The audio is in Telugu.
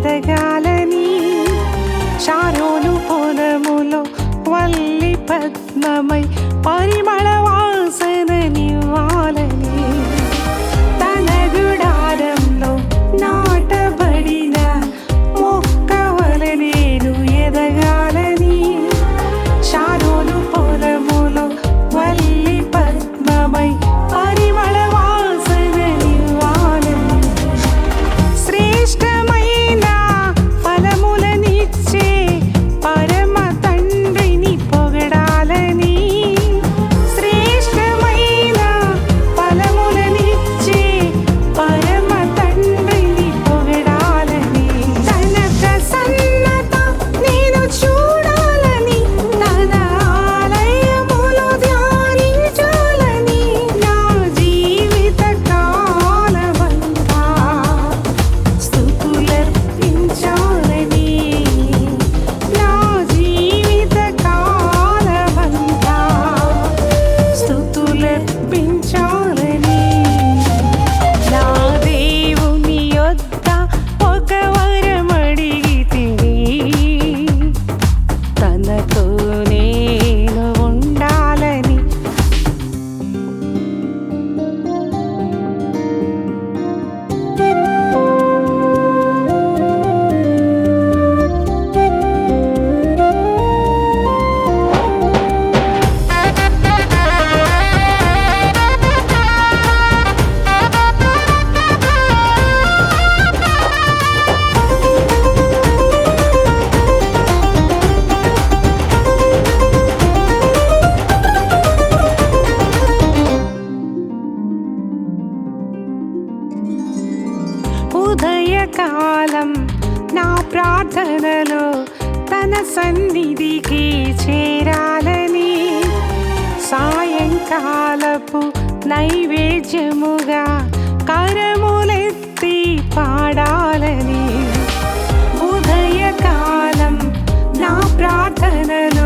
ఎదగాలని చారోలు పొలములో వల్లి పద్మమై ఉదయకాలం నా ప్రార్థనలో తన సన్నిధికి చేరాలని సాయంకాలపు నైవేద్యముగా కరములెత్తి పాడాలని ఉదయకాలం నా ప్రార్థనలో